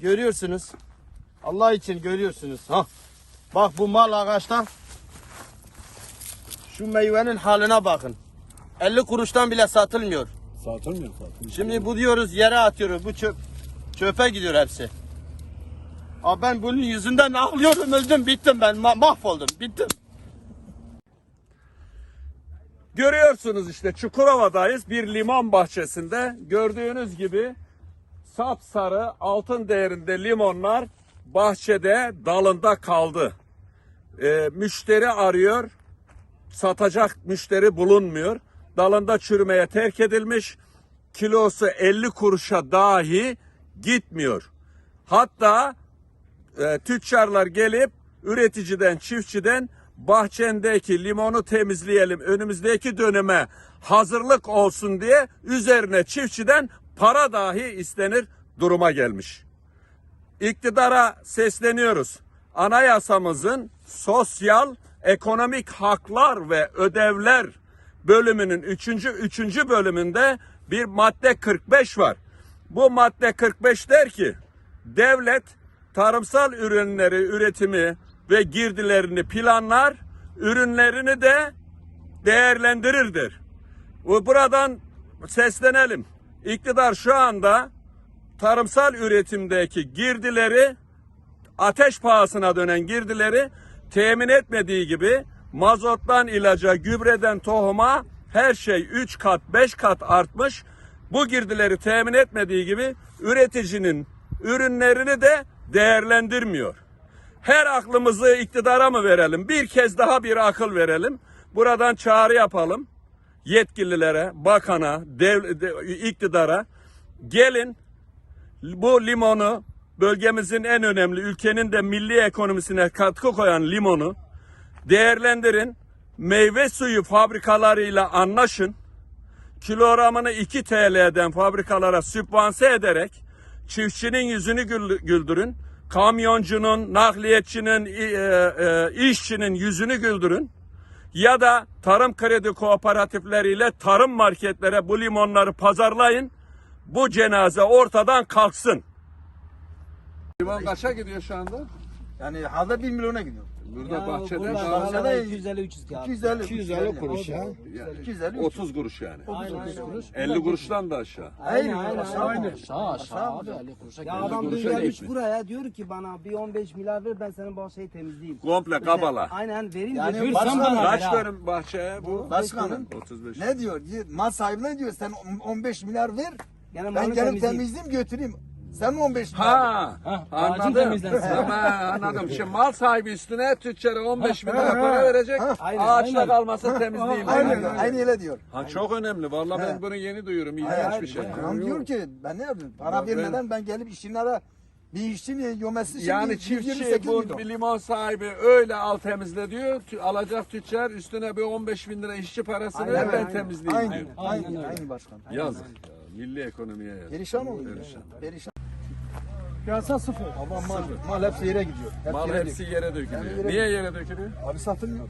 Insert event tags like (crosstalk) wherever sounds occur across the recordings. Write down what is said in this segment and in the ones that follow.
Görüyorsunuz. Allah için görüyorsunuz. Ha. Bak bu mal ağaçtan. Şu meyvenin haline bakın. 50 kuruştan bile satılmıyor. Satılmıyor satılmıyor. Şimdi bu diyoruz yere atıyoruz. Bu çöp çöpe gidiyor hepsi. Abi ben bunun yüzünden ağlıyorum öldüm bittim ben Ma- mahvoldum bittim. Görüyorsunuz işte Çukurova'dayız. Bir limon bahçesinde. Gördüğünüz gibi sapsarı altın değerinde limonlar bahçede dalında kaldı. Ee, müşteri arıyor. Satacak müşteri bulunmuyor. Dalında çürümeye terk edilmiş. Kilosu 50 kuruşa dahi gitmiyor. Hatta e, tüccarlar gelip üreticiden, çiftçiden bahçendeki limonu temizleyelim, önümüzdeki döneme hazırlık olsun diye üzerine çiftçiden para dahi istenir duruma gelmiş. İktidara sesleniyoruz. Anayasamızın sosyal, ekonomik haklar ve ödevler bölümünün 3. 3. bölümünde bir madde 45 var. Bu madde 45 der ki devlet tarımsal ürünleri üretimi ve girdilerini planlar, ürünlerini de değerlendirirdir. Bu buradan seslenelim. İktidar şu anda tarımsal üretimdeki girdileri ateş pahasına dönen girdileri temin etmediği gibi mazottan ilaca, gübreden tohuma her şey 3 kat 5 kat artmış. Bu girdileri temin etmediği gibi üreticinin ürünlerini de değerlendirmiyor. Her aklımızı iktidara mı verelim? Bir kez daha bir akıl verelim. Buradan çağrı yapalım. Yetkililere, bakana, dev, de- iktidara gelin bu limonu bölgemizin en önemli ülkenin de milli ekonomisine katkı koyan limonu değerlendirin. Meyve suyu fabrikalarıyla anlaşın. Kilogramını 2 TL'den fabrikalara sübvanse ederek çiftçinin yüzünü gül- güldürün. Kamyoncunun, nakliyetçinin, e, e, işçinin yüzünü güldürün. Ya da tarım kredi kooperatifleriyle tarım marketlere bu limonları pazarlayın. Bu cenaze ortadan kalksın. Limon kaça gidiyor şu anda? Yani hazır 1 milyona gidiyor. Burada bahçede burada daha- bahçede 250-300 kağıt. 250 250 kuruş ya. yani 250 30 kuruş yani. Aynen aynen. 50 kuruştan da aşağı. Aynen Aynı, aynen. aşağı aynen. aynı. Aşağı aşağı abi 50 kuruşa Ya adam dün kuruşa gelmiş gitmiş. buraya diyor ki bana bir 15 milyar ver ben senin bahçeyi temizleyeyim. Komple kabala. Aynen vereyim Yani diyor. Buyur Başka- sen bana ver Kaç ha. dönüm bahçe bu? Başkanım 35. ne diyor? Mal sahibine diyor sen 15 milyar ver. Yani Ben malı gelip temizleyeyim. temizleyeyim götüreyim. Sen 15 milyar. Ha, Ha, anladım. temizlensin. (laughs) Tamam anladım. Şimdi mal sahibi üstüne tüccara 15 bin lira para verecek. Aynen, Ağaçla aynen. kalmasa temizleyeyim. Aynen, aynı öyle diyor. Ha çok önemli. Vallahi ben bunu yeni duyuyorum. İlginç bir şey. Adam diyor ki ben ne yapayım? Para ben- vermeden ben gelip işçilere bir işçinin yomesi şimdi Yani çiftçi 128 bu milyon. bir limon sahibi öyle al temizle diyor. Tü- Alacak tüccar üstüne bir 15 bin lira işçi parasını Aynen, ver ben aynen. temizleyeyim diyor. Aynı, Aynen aynı, öyle. aynı başkan. Yazık. ya, Milli ekonomiye yazık. Perişan oldu. Perişan. Piyasa sıfır. Ama mal, mal hepsi yere gidiyor. Hep Mal yere hepsi yere dökülüyor. Yani yere- Niye yere dökülüyor? Abi satılmıyor.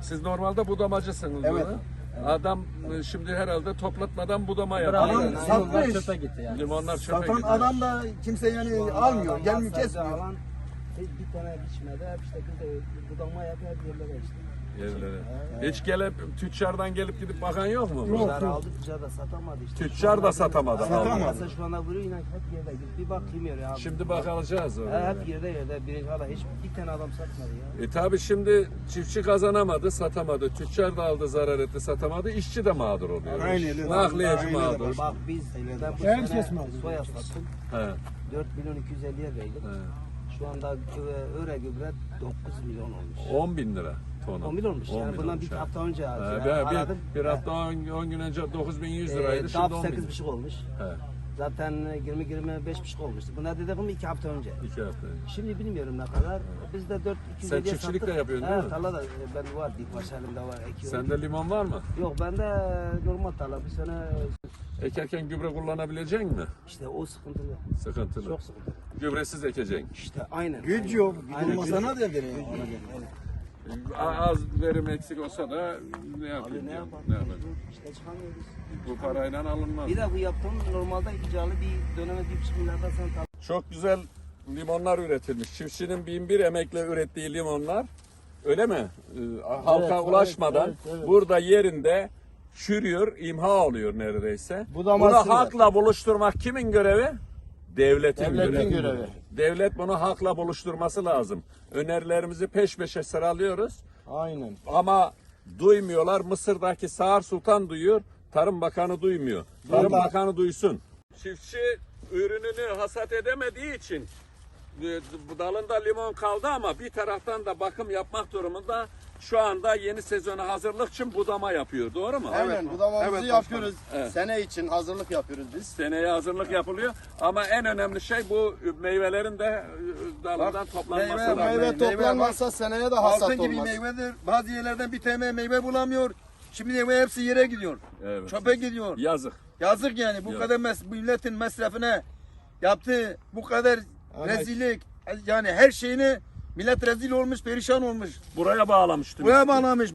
Siz normalde budamacısınız Evet. bunu. Adam e, şimdi herhalde toplatmadan budama Adam yapıyor. satmış. çöpe gitti yani. Limonlar çöpe Satan gidiyor. adam da kimse yani almıyor. Adam Gelmiyor kesmiyor. Hiç bir tane biçmede hep işte kız da budama yapıyor hep yerlere işte. Yerlere. Hiç gelip tüccardan gelip gidip bakan yok mu? Tüccar aldı tüccar da satamadı işte. Tüccar da satamadı. Satamadı. Mesela şu anda vuruyor inan hep yerde gidip bir bak kim yere abi. Şimdi bak alacağız He, onu. hep yerde yerde birinci hala hiç bir tane adam satmadı ya. E tabi şimdi çiftçi kazanamadı, satamadı. Tüccar da aldı, zarar etti, satamadı. İşçi de mağdur oluyor. Aynen öyle. Nakliyeci Aynen öyle mağdur. Bak biz ben bu sene kesme aldı. soya sattım. He, 4 milyon 250'ye verdim. he. Şu anda öre gübre 9 milyon olmuş. 10 bin lira tonu. 10 milyon olmuş. 10 Yani bin bundan olmuş, bir hafta önce He, aldım. bir, aradım. bir, bir hafta 10 gün önce 9100 liraydı. Ee, şimdi DAP 10 bin. 8,5 olmuş. He, Zaten 20 25,5 olmuştu. Buna dediğim 2 hafta önce. iki hafta. Şimdi bilmiyorum ne kadar. Biz de 4 250'ye Sen çiftçilik de yapıyorsun değil mi? tarla da e, ben var dikbaş elimde var. Ekiyorum. Sende limon var mı? Yok bende normal tarla. Bir sene Ekerken gübre kullanabilecek mi? işte o sıkıntılı. Sıkıntılı. Çok sıkıntılı. Gübresiz ekeceksin. İşte aynen. Güç yok. Aynen. Olmasa ne diyor? Az verim eksik olsa da ne yapayım? ne diyorum, yapalım? Ne yapalım? İşte çıkamıyoruz. Bu parayla alınmaz. Bir de bu yaptığım normalde icalı bir döneme bir buçuk milyarda sen Çok güzel limonlar üretilmiş. Çiftçinin bin bir emekle ürettiği limonlar öyle mi? Ee, halka evet, ulaşmadan evet, evet. burada yerinde çürüyor, imha oluyor neredeyse. Budaması Bunu halkla buluşturmak kimin görevi? Devletin, Devletin görevi. görevi. Devlet bunu halkla buluşturması lazım. Önerilerimizi peş peşe sıralıyoruz. Aynen. Ama duymuyorlar. Mısır'daki Sağır Sultan duyuyor. Tarım Bakanı duymuyor. Tarım Vallahi- Bakanı duysun. Çiftçi ürününü hasat edemediği için e, dalında limon kaldı ama bir taraftan da bakım yapmak durumunda şu anda yeni sezona hazırlık için budama yapıyor. Doğru mu? Aynen budamamızı Evet, yapıyoruz. Evet. Sene için hazırlık yapıyoruz biz. Seneye hazırlık yapılıyor ama en önemli şey bu meyvelerin de e, dalından toplanması meyve-. Meyve meyve toplanmazsa seneye de hasat Altın gibi olmaz. meyvedir. Bazı yerlerden bir tane meyve bulamıyor. Şimdi meyve hepsi yere gidiyor. Evet. Çöpe gidiyor. Yazık. Yazık yani bu Yazık. kadar mes- milletin mesrafına yaptığı bu kadar Evet. rezillik yani her şeyini millet rezil olmuş perişan olmuş. Buraya bağlamıştım. Buraya bağlamış.